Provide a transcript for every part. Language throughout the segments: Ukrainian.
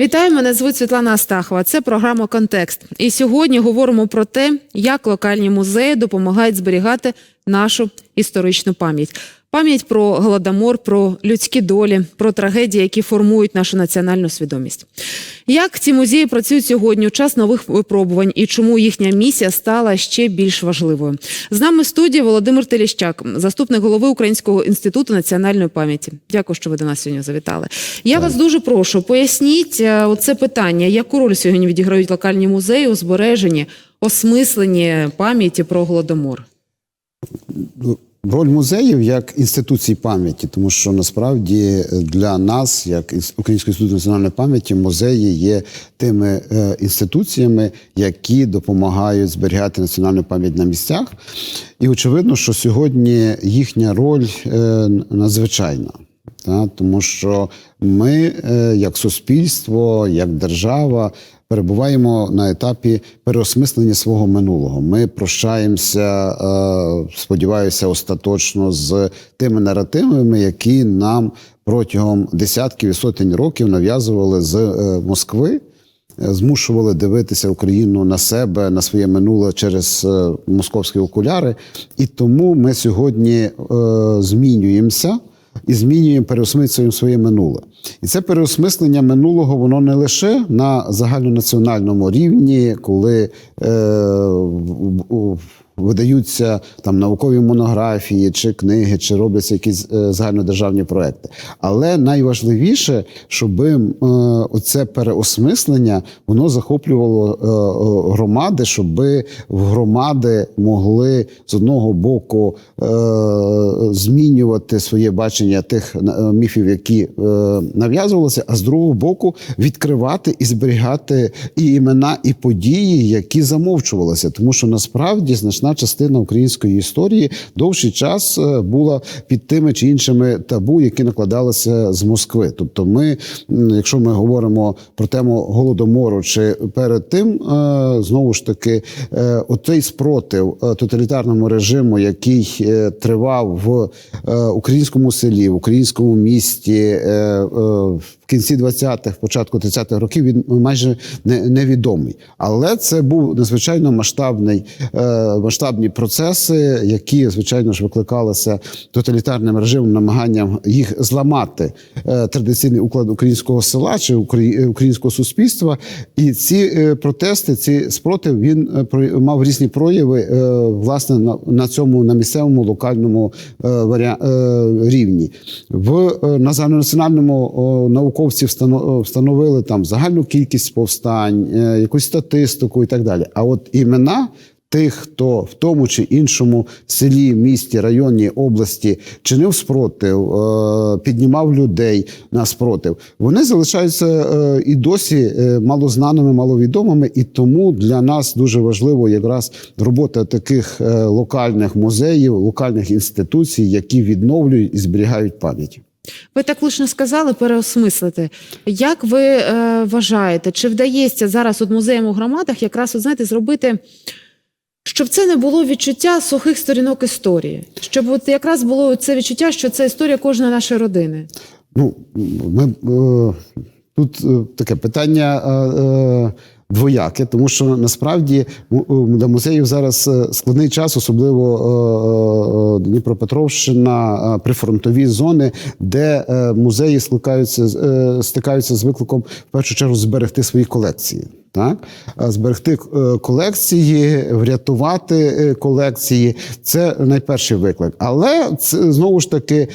Вітаю, мене звуть Світлана Астахова. Це програма Контекст. І сьогодні говоримо про те, як локальні музеї допомагають зберігати нашу історичну пам'ять. Пам'ять про голодомор, про людські долі, про трагедії, які формують нашу національну свідомість. Як ці музеї працюють сьогодні у час нових випробувань і чому їхня місія стала ще більш важливою? З нами в студії Володимир Теліщак, заступник голови Українського інституту національної пам'яті. Дякую, що ви до нас сьогодні завітали. Я вас дуже прошу, поясніть е, оце питання, яку роль сьогодні відіграють локальні музеї у збереженні, осмисленні пам'яті про голодомор. Роль музеїв як інституцій пам'яті, тому що насправді для нас, як Український інститут національної пам'яті, музеї є тими е, інституціями, які допомагають зберігати національну пам'ять на місцях. І очевидно, що сьогодні їхня роль е, надзвичайна. Тому що ми, е, як суспільство, як держава, перебуваємо на етапі переосмислення свого минулого. Ми прощаємося, е, сподіваюся, остаточно з тими наративами, які нам протягом десятків і сотень років нав'язували з е, Москви. е, Змушували дивитися Україну на себе, на своє минуле через московські окуляри. І тому ми сьогодні е, змінюємося і змінюємо, переосмислюємо своє минуле. І це переосмислення минулого, воно не лише на загальнонаціональному рівні, коли е, видаються там наукові монографії чи книги, чи робляться якісь е, загальнодержавні проекти. Але найважливіше, щоб е, оце переосмислення воно захоплювало е, громади, щоб громади могли з одного боку змінювати своє бачення тих міфів, які нав'язувалися, а з другого боку відкривати і зберігати і імена, і події, які замовчувалися, тому що насправді значна частина української історії довший час е, була під тими чи іншими табу, які накладалися з Москви. Тобто, ми, якщо ми говоримо про тему голодомору, чи перед тим е, знову ж таки, е, оцей спротив тоталітарному режиму, який тривав в українському селі, в українському місті. в кінці 20-х, початку 30-х років він майже не, невідомий. Але це був надзвичайно масштабний, масштабні процеси, які, звичайно ж, викликалися тоталітарним режимом, намаганням їх зламати е, традиційний уклад українського села чи українського суспільства. І ці е, протести, ці спротив, він е, мав різні прояви е, власне на, цьому на місцевому локальному е, е, рівні. В е, на загальнонаціональному науковці встано- встановили там загальну кількість повстань, е, якусь статистику і так далі. А от імена. Тих, хто в тому чи іншому селі, місті, районі, області чинив спротив, е, піднімав людей на спротив, вони залишаються е, і досі е, малознаними, маловідомими, і тому для нас дуже важливо якраз робота таких локальних музеїв, локальних інституцій, які відновлюють і зберігають пам'ять. Ви так лише сказали переосмислити. Як ви е, вважаєте, чи вдається зараз от музеям у громадах якраз от, знаєте, зробити, щоб це не було відчуття сухих сторінок історії, щоб от якраз було це відчуття, що це історія кожної нашої родини? Ну, ми е, тут е, таке питання. Двояке, тому що насправді е, для музеїв зараз е, складний час, особливо е, Дніпропетровщина, прифронтові зони, де музеї стикаються, стикаються з викликом в першу чергу зберегти свої колекції. Так, зберегти колекції, врятувати колекції це найперший виклик. Але це знову ж таки,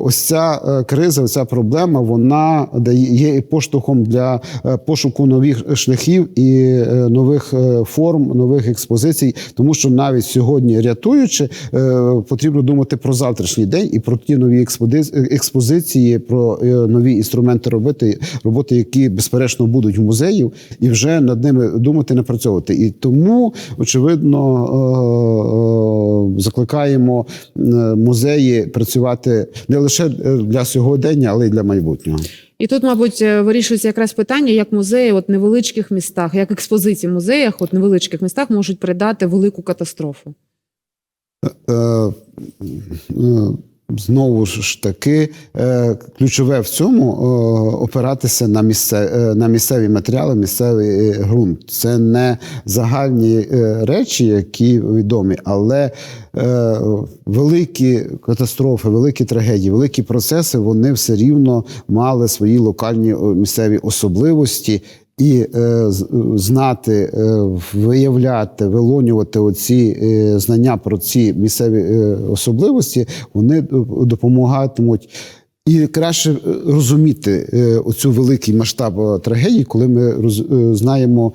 ось ця криза, ця проблема, вона дає і поштовхом для пошуку нових шляхів і е, нових е, форм, нових експозицій. Тому що навіть сьогодні, рятуючи, е, потрібно думати про завтрашній день і про ті нові експози- експозиції, про нові інструменти роботи, роботи, які безперечно будуть в музеїв, і вже над ними думати, напрацьовувати. І тому, очевидно, закликаємо музеї працювати не лише для сьогодення, але й для майбутнього. І тут, мабуть, е, вирішується якраз питання, як музеї от невеличких містах, як експозиції в музеях, от невеличких містах можуть передати велику катастрофу. Знову ж таки е, ключове в цьому е, опиратися на місце, е, на місцеві матеріали, місцевий ґрунт. Це не загальні речі, які відомі, але великі катастрофи, великі трагедії, великі процеси вони все рівно мали свої локальні місцеві особливості. І е, з- знати, е, виявляти, вилонювати оці е, знання про ці місцеві е, особливості, вони допомагатимуть і краще е, розуміти е, оцю великий масштаб е, трагедії, коли ми знаємо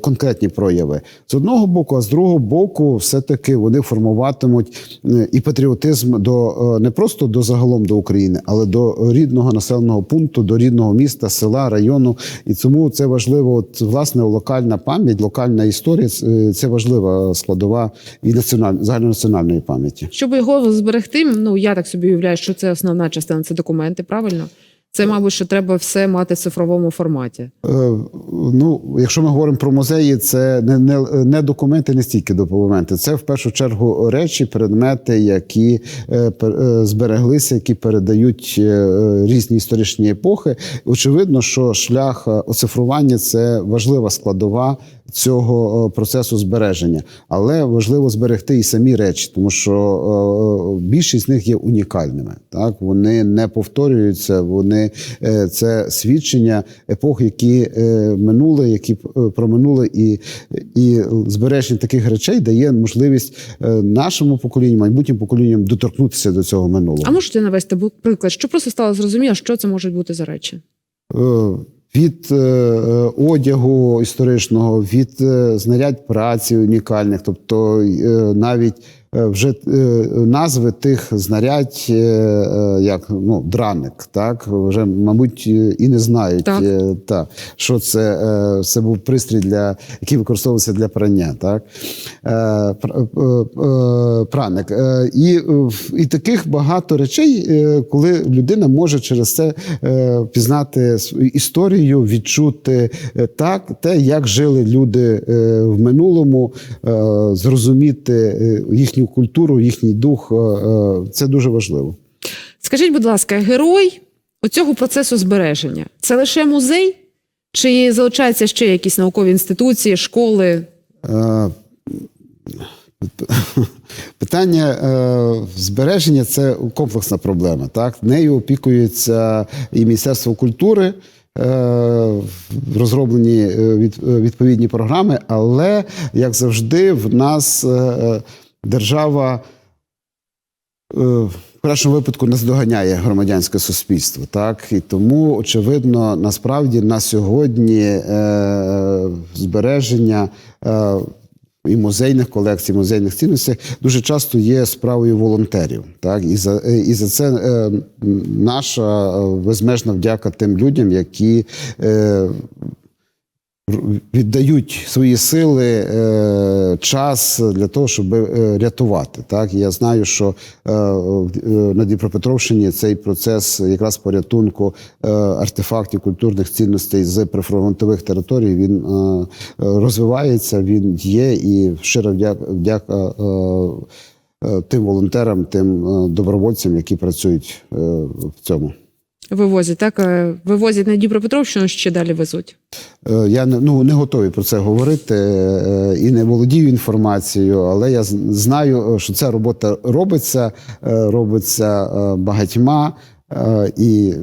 конкретні прояви з одного боку, а з другого боку, все-таки вони формуватимуть і патріотизм до не просто до загалом до України, але до рідного населеного пункту, до рідного міста, села, району. І тому це важливо. От власне локальна пам'ять, локальна історія це важлива складова і національ, загальнонаціональної пам'яті. Щоб його зберегти, ну я так собі уявляю, що це основна частина, це документи, правильно? Це, мабуть, що треба все мати в цифровому форматі. Е, Ну, якщо ми говоримо про музеї, це не, не, не документи, не стільки документи. Це в першу чергу речі, предмети, які е, е, збереглися, які передають е, різні історичні епохи. Очевидно, що шлях е, оцифрування це важлива складова цього е, процесу збереження, але важливо зберегти і самі речі, тому що е, більшість з них є унікальними. Так вони не повторюються, вони е, це свідчення епох, які е, минули, які е, проминули, і, і збереження таких речей дає можливість е, нашому поколінню, майбутнім поколінням доторкнутися до цього минулого. А можете навести приклад, що просто стало зрозуміло, що це можуть бути за речі? Від е, е, одягу історичного, від е, знарядь праці унікальних, тобто е, навіть вже е, назви тих знарядь, е, е, як ну, драник, так вже, мабуть, е, і не знають, Так. е, та, що це, е, це був пристрій, для, який використовувався для прання. Так? Е, пр- е, е, праник. Е, І, е, і таких багато речей, е, коли людина може через це е, пізнати історію, відчути е, так, те, як жили люди е, в минулому, е, зрозуміти е, їхню культуру, їхній дух. е, е, Це дуже важливо. Скажіть, будь ласка, герой оцього процесу збереження це лише музей? Чи залишаються ще якісь наукові інституції, школи? Е, Питання е, збереження це комплексна проблема. Так? Нею опікується і Міністерство культури. е, Розроблені від- відповідні програми, але як завжди, в нас е, держава е, в кращому випадку наздоганяє громадянське суспільство. Так? І тому, очевидно, насправді на сьогодні е, збереження. Е, і музейних колекцій, музейних цінностей дуже часто є справою волонтерів. Так і за і за це наша безмежна вдяка тим людям, які віддають свої сили, е, час для того, щоб е, рятувати. Так, я знаю, що е, на Дніпропетровщині цей процес якраз порятунку артефактів культурних цінностей з прифронтових територій він розвивається, він є, і щира вдяка, тим волонтерам, тим добровольцям, які працюють в цьому. Вивозять, так? Е, Вивозять на Дніпропетровщину, ще далі везуть. Е, Я ну, не готовий про це говорити е, і не володію інформацією, але я знаю, що ця робота робиться, робиться багатьма, і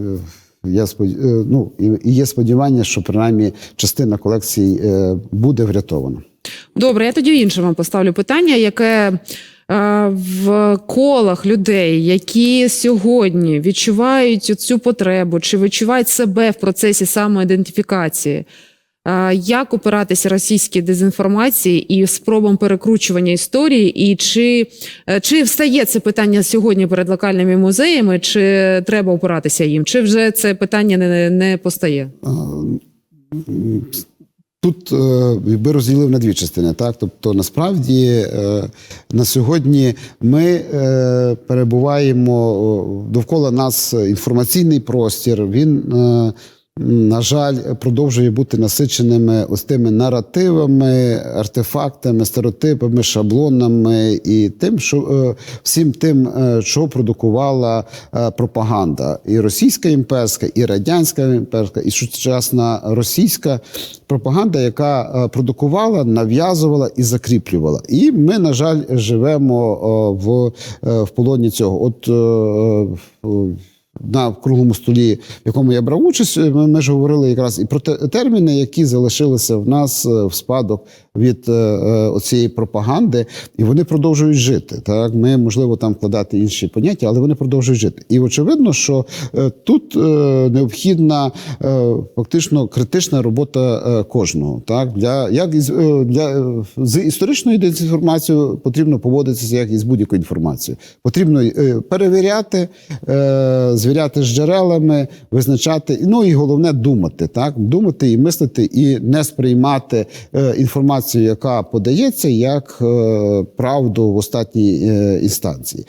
я спод- е, ну, і є сподівання, що принаймні частина колекцій е, буде врятована. Добре, я тоді інше вам поставлю питання, яке в колах людей, які сьогодні відчувають цю потребу чи відчувають себе в процесі самоідентифікації. е, Як опиратися російській дезінформації і спробам перекручування історії, і чи, е, чи встає це питання сьогодні перед локальними музеями, чи треба опиратися їм, чи вже це питання не, не постає? Тут е, якби розділив на дві частини. Так, тобто, насправді е, на сьогодні ми е, перебуваємо довкола нас інформаційний простір. Він на жаль, продовжує бути насиченими ось тими наративами, артефактами, стереотипами, шаблонами і тим, що е, всім тим, е, що продукувала е, пропаганда, і російська імперська, і радянська імперська, і сучасна російська пропаганда, яка продукувала, нав'язувала і закріплювала. І ми, на жаль, живемо в, в полоні цього. От на круглому столі, в якому я брав участь, ми, ми ж говорили якраз і про те- терміни, які залишилися в нас е, в спадок від е, е, оцієї пропаганди, і вони продовжують жити. Так, ми можливо там вкладати інші поняття, але вони продовжують жити. І очевидно, що е, тут е, необхідна е, фактично критична робота е, кожного. Так, для як із е, для е, з історичною дезінформацією потрібно поводитися як і з будь-якою інформацією. Потрібно е, перевіряти, е, звіряти з джерелами, визначати. Ну і головне думати, так думати і мислити, і не сприймати е, інформацію, яка подається, як е, правду в остатній е, інстанції.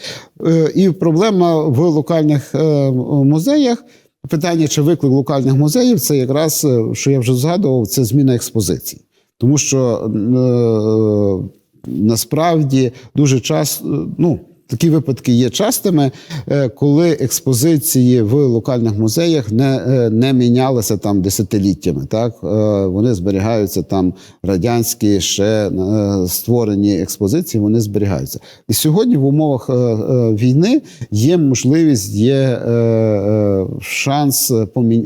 Е, і проблема в локальних е, музеях. Питання, чи виклик локальних музеїв, це якраз, е, що я вже згадував, це зміна експозицій. Тому що е, насправді дуже часто, ну, такі випадки є частими, е, коли експозиції в локальних музеях не, е, не мінялися там десятиліттями. Так? Е, Вони зберігаються там радянські ще створені експозиції, вони зберігаються. І сьогодні в умовах війни є можливість, є шанс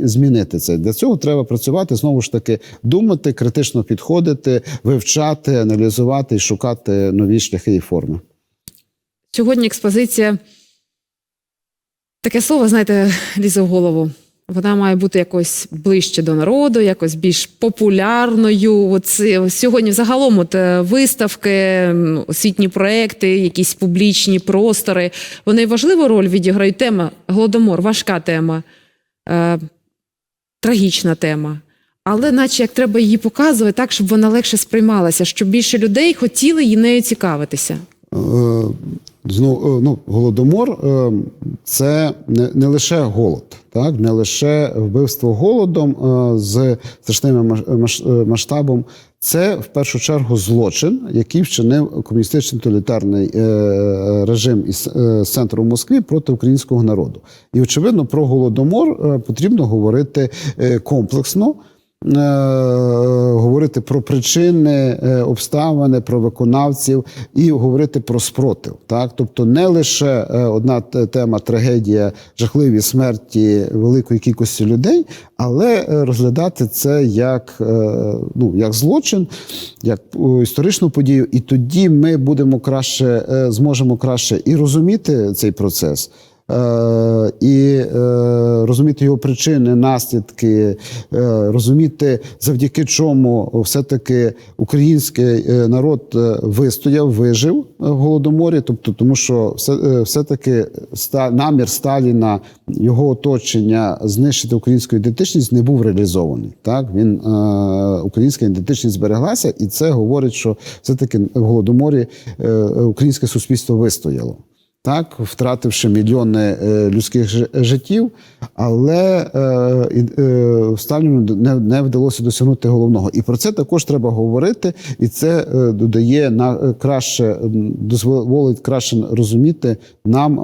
змінити це. Для цього треба працювати знову ж таки, думати, критично підходити, вивчати, аналізувати і шукати нові шляхи і форми. Сьогодні експозиція. Таке слово, знаєте, лізе в голову. Вона має бути якось ближче до народу, якось більш популярною. Оце, сьогодні загалом от, е, виставки, освітні проекти, якісь публічні простори. Вони важливу роль відіграють. Тема Голодомор, важка тема, е, трагічна тема. Але наче як треба її показувати так, щоб вона легше сприймалася, щоб більше людей хотіли її нею цікавитися. Е, Знову ну, голодомор е, це не, лише голод, так не лише вбивство голодом е, з страшним масштабом. Це в першу чергу злочин, який вчинив комуністичний тоталітарний е, режим із е, центру Москви проти українського народу. І очевидно, про голодомор е, потрібно говорити е, комплексно. Е, Говорити про причини, е, обставини, про виконавців і говорити про спротив. Так, тобто не лише е, одна тема трагедія, жахливі смерті великої кількості людей, але е, розглядати це як, е, ну, як злочин, як е, історичну подію, і тоді ми будемо краще е, зможемо краще і розуміти цей процес. Е, І е, розуміти його причини, наслідки, е, розуміти, завдяки чому все-таки український народ вистояв, вижив в голодоморі. Тобто, тому що все, все-таки намір Сталіна, його оточення знищити українську ідентичність не був реалізований. Так він українська ідентичність збереглася, і це говорить, що все-таки в голодоморі українське суспільство вистояло так, втративши мільйони е, людських життів, але е, е, Сталіну не, не вдалося досягнути головного. І про це також треба говорити, і це додає на краще дозволить краще розуміти нам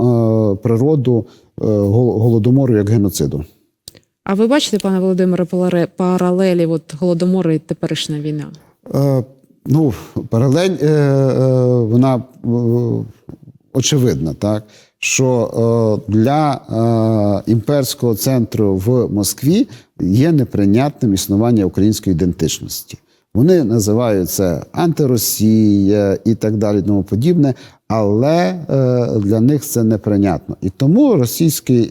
природу голодомору як геноциду. А ви бачите, пане Володимире, паралелі от Голодомору і теперішня війна? Е, ну, паралель е, е, вона е, очевидна, так що е, для е, імперського центру в Москві є неприйнятним існування української ідентичності. Вони називають це антиросія і так далі, тому подібне. Але е, для них це неприйнятно. І тому російський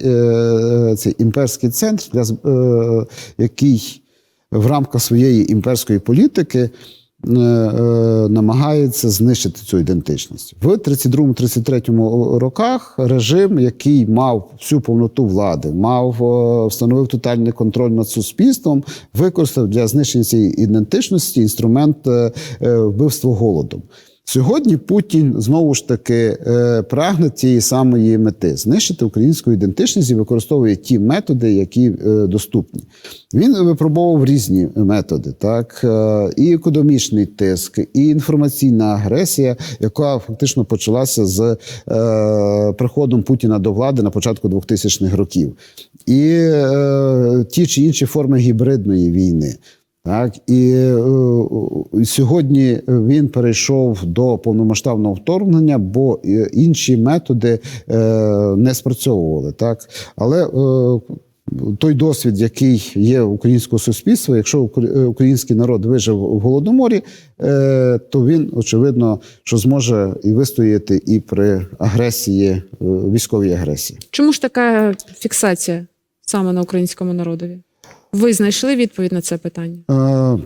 цей імперський центр, який в рамках своєї імперської політики намагається знищити цю ідентичність. В 32-33 роках режим, який мав всю повноту влади, мав е, встановив тотальний контроль над суспільством, використав для знищення цієї ідентичності інструмент е, е, вбивства голодом. Сьогодні Путін знову ж таки е, прагне тієї самої мети знищити українську ідентичність і використовує ті методи, які е, доступні. Він випробовував різні методи, так е, і економічний тиск, і інформаційна агресія, яка фактично почалася з приходом Путіна до влади на початку 2000-х років, і ті чи інші форми гібридної війни. Так і е, е, сьогодні він перейшов до повномасштабного вторгнення, бо е, інші методи е, не спрацьовували. Так, але е, той досвід, який є в українського суспільства, якщо е, український народ вижив в голодоморі, е, то він очевидно що зможе і вистояти і при агресії, військовій агресії. Чому ж така фіксація саме на українському народові? Ви знайшли відповідь на це питання? Е,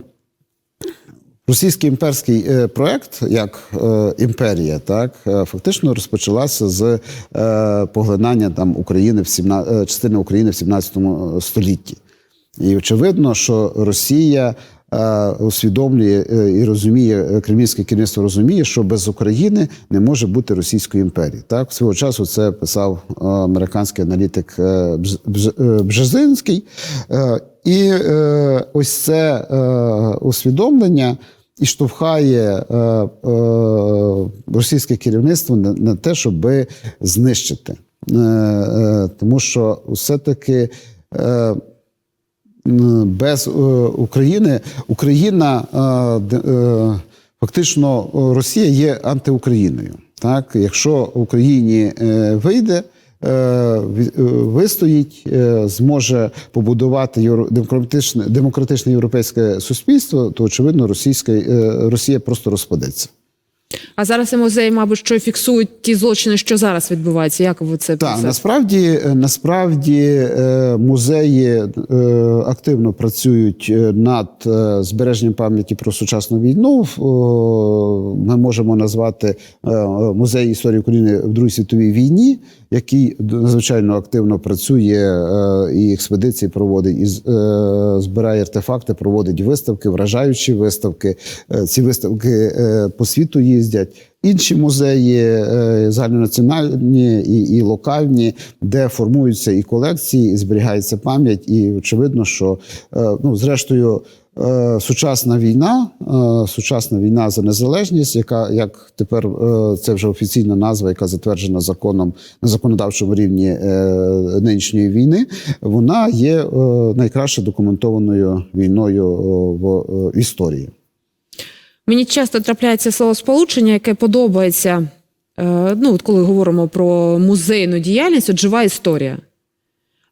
Російський імперський е, проект, як е, імперія, так е, фактично розпочалася з е, поглинання там України в 17, е, частини України в 17 столітті. І очевидно, що Росія е, усвідомлює і розуміє, кремлівське керівництво розуміє, що без України не може бути Російської імперії. Так, свого часу це писав американський аналітик Бж- Бж- Бжезинський. Е, І е, ось це е, усвідомлення і штовхає е, е, російське керівництво на, на те, щоб знищити. Е, е, тому що все-таки. Е, без е, України Україна е, е, фактично Росія є антиукраїною. Так, якщо Україні е, вийде. Е, е, Вистоїть, е, зможе побудувати демократичне демократичне європейське суспільство, то очевидно, російська Росія просто розпадеться. А зараз музеї, мабуть, що фіксують ті злочини, що зараз відбуваються. Як ви це Так, насправді, насправді музеї активно працюють над збереженням пам'яті про сучасну війну. Ми можемо назвати музей історії України в Другій світовій війні, який надзвичайно активно працює е, і експедиції проводить, і е, збирає артефакти, проводить виставки, вражаючі виставки. Е, Ці виставки по світу їздять. Інші музеї загальнонаціональні і, і локальні, де формуються і колекції, і зберігається пам'ять. І очевидно, що ну, зрештою. Е, Сучасна війна, е, сучасна війна за незалежність, яка як тепер е, це вже офіційна назва, яка затверджена законом на законодавчому рівні нинішньої війни, вона є найкраще документованою війною в історії. Мені часто трапляється словосполучення, яке подобається. Ну, от коли говоримо про музейну діяльність, от жива історія.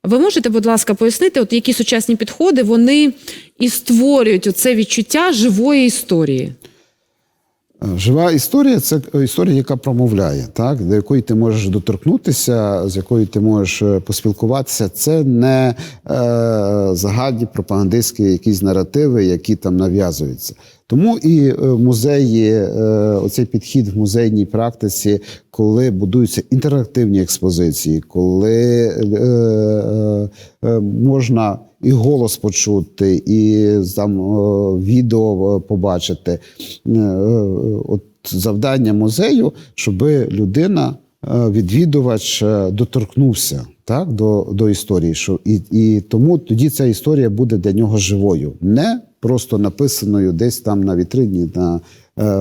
Ви можете, будь ласка, пояснити, от які сучасні підходи вони і створюють оце відчуття живої історії? Жива історія це історія, яка промовляє, так до якої ти можеш доторкнутися, з якою ти можеш е, поспілкуватися. Це не е, загальні пропагандистські якісь наративи, які там нав'язуються. Тому і е, музеї, е, оцей підхід в музейній практиці, коли будуються інтерактивні експозиції, коли е, е, можна і голос почути, і там е, відео е, побачити. Е, От завдання музею, щоб людина, відвідувач, доторкнувся так, до, до історії. Що, і, і тому тоді ця історія буде для нього живою, не просто написаною десь там на вітрині на,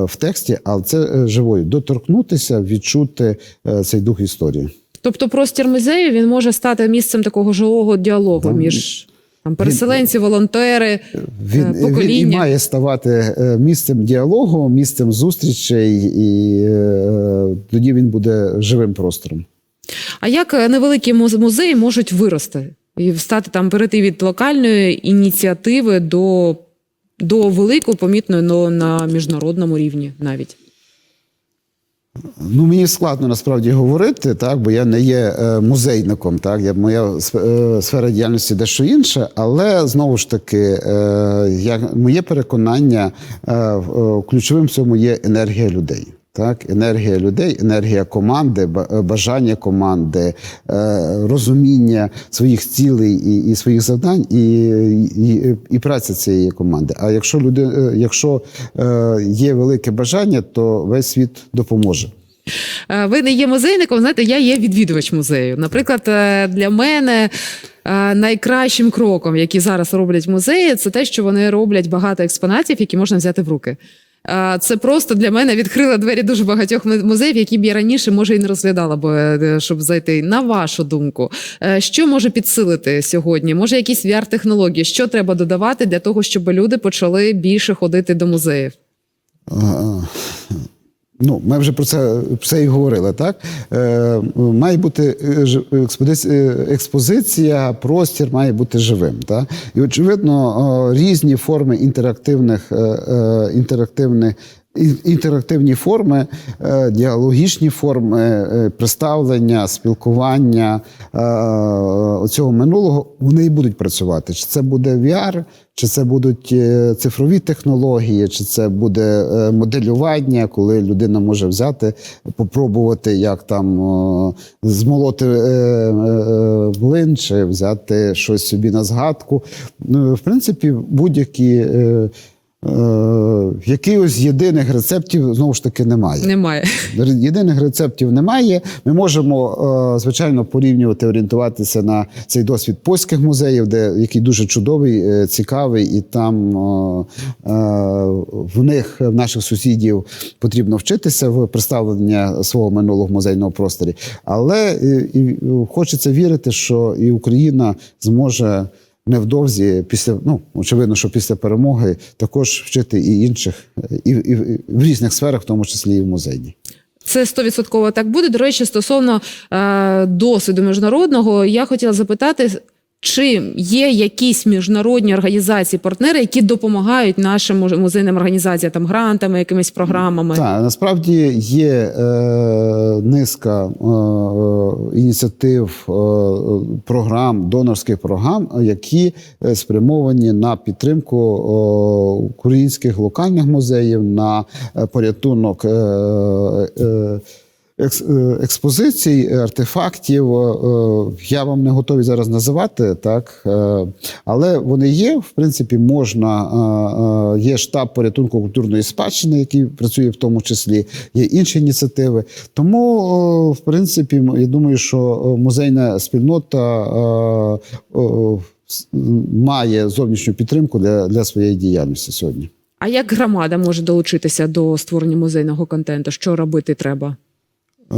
в тексті, але це живою. Доторкнутися, відчути цей дух історії. Тобто простір музею він може стати місцем такого живого діалогу між там, переселенці, волонтери, Він, е, він і має ставати е, місцем діалогу, місцем зустрічей, і е, тоді він буде живим простором. А як невеликі музеї можуть вирости і стати там перейти від локальної ініціативи до, до великої, помітної но на міжнародному рівні навіть? Ну, мені складно насправді говорити, так, бо я не є е, музейником, так, я, моя е, сфера діяльності дещо інша, але знову ж таки, е, я, моє переконання, ключовим в цьому є енергія людей. Так, енергія людей, енергія команди, е, бажання команди, е, розуміння своїх цілей і, і своїх завдань, і, і, і праця цієї команди. А якщо люди, е, якщо є велике бажання, то весь світ допоможе. Ви не є музейником, знаєте, я є відвідувач музею. Наприклад, для мене найкращим кроком, який зараз роблять музеї, це те, що вони роблять багато експонатів, які можна взяти в руки. Це просто для мене відкрило двері дуже багатьох музеїв, які б я раніше може і не розглядала, бо е, щоб зайти. На вашу думку, е, що може підсилити сьогодні? Може, якісь VR-технології? Що треба додавати для того, щоб люди почали більше ходити до музеїв? Е, Ну, ми вже про це, про це і говорили, так? Е, має бути е, експозиція, експозиція, простір має бути живим. Так? І, очевидно, е, різні форми інтерактивних, е, е, інтерактивних ін- інтерактивні форми, е, діалогічні форми е, представлення, спілкування е, оцього минулого, вони і будуть працювати. Чи це буде VR, чи це будуть цифрові технології, чи це буде моделювання, коли людина може взяти, попробувати, як там змолоти млин, чи взяти щось собі на згадку. Ну, в принципі, будь-які. Е, якихось єдиних рецептів знову ж таки немає. Немає. Єдиних рецептів немає. Ми можемо, е, звичайно, порівнювати, орієнтуватися на цей досвід польських музеїв, де який дуже чудовий, е, цікавий, і там в них, в наших сусідів, потрібно вчитися в представлення свого минулого в музейному просторі. Але і хочеться вірити, що і Україна зможе. Невдовзі, після ну очевидно, що після перемоги також вчити і інших, і, і, і в різних сферах, в тому числі і в музейній. Це стовідсотково так буде. До речі, стосовно е, досвіду міжнародного, я хотіла запитати, чи є якісь міжнародні організації, партнери, які допомагають нашим музейним організаціям, там грантами, якимись програмами. Так, насправді є е, низка е, е, ініціатив, е, програм, донорських програм, які е, спрямовані на підтримку е, українських локальних музеїв, на е, порятунок. Е, е, Експозицій, артефактів е, я вам не готовий зараз називати, так е, але вони є. В принципі, можна е, е, є штаб порятунку культурної спадщини, який працює в тому числі. Є інші ініціативи. Тому, е, в принципі, я думаю, що е, музейна спільнота е, е, має зовнішню підтримку для, для своєї діяльності сьогодні. А як громада може долучитися до створення музейного контенту? Що робити треба? Е,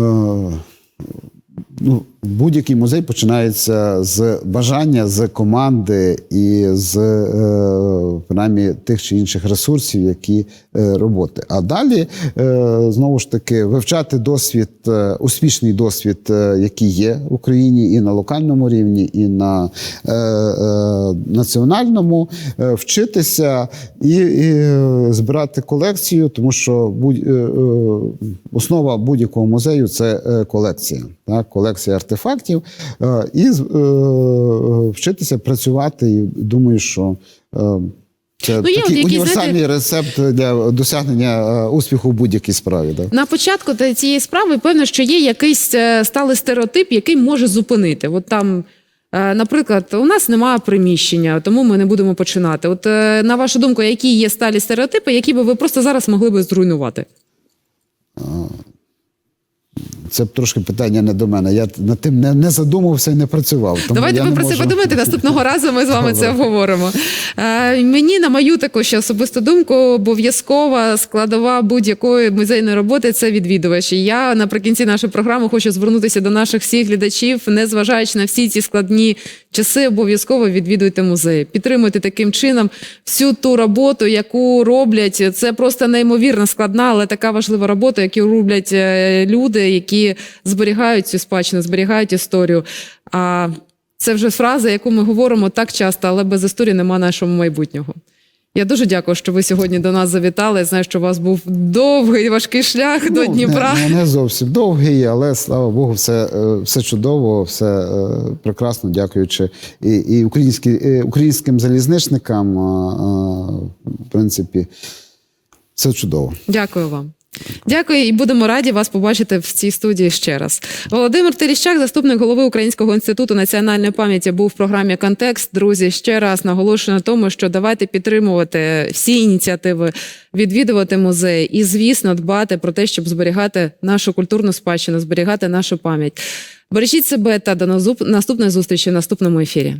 ну, будь-який музей починається з бажання, з команди і з е, принаймні тих чи інших ресурсів, які е, роботи. А далі е, знову ж таки вивчати досвід, е, успішний досвід, е, який є в Україні, і на локальному рівні, і на е, е, національному, е, вчитися і, і е, збирати колекцію, тому що будь, е, е, основа будь-якого музею це е, колекція, так? колекція артефактів, е, і е, вчитися працювати. І думаю, що е, це Ну, є такий універсальний рецепт для досягнення успіху в будь-якій справі. Так? На початку цієї справи певно, що є якийсь сталий стереотип, який може зупинити. От там, наприклад, у нас немає приміщення, тому ми не будемо починати. От на вашу думку, які є сталі стереотипи, які би ви просто зараз могли би зруйнувати? Це трошки питання не до мене. Я над тим не, не задумувався і не працював. Тому Давайте я ви не про це подумати. подумайте. Наступного разу ми з вами це обговоримо. Е, мені, на мою таку ще особисту думку, обов'язкова складова будь-якої музейної роботи це відвідувачі. Я наприкінці нашої програми хочу звернутися до наших всіх глядачів, незважаючи на всі ці складні часи, обов'язково відвідуйте музеї. Підтримуйте таким чином всю ту роботу, яку роблять. Це просто неймовірно складна, але така важлива робота, яку роблять е, люди, які зберігають цю спадщину, зберігають історію. А це вже фраза, яку ми говоримо так часто, але без історії нема нашого майбутнього. Я дуже дякую, що ви сьогодні до нас завітали. Я знаю, що у вас був довгий важкий шлях до Ну, Дніпра. Не, не зовсім довгий, але слава Богу, все, е, все чудово, все е, прекрасно, дякуючи і, і українські, і українським залізничникам. е, е, В принципі, все чудово. Дякую вам. Дякую і будемо раді вас побачити в цій студії ще раз. Володимир Теріщак, заступник голови Українського інституту національної пам'яті, був в програмі Контекст. Друзі, ще раз наголошую на тому, що давайте підтримувати всі ініціативи, відвідувати музеї і, звісно, дбати про те, щоб зберігати нашу культурну спадщину, зберігати нашу пам'ять. Бережіть себе та до наступної зустрічі в наступному ефірі.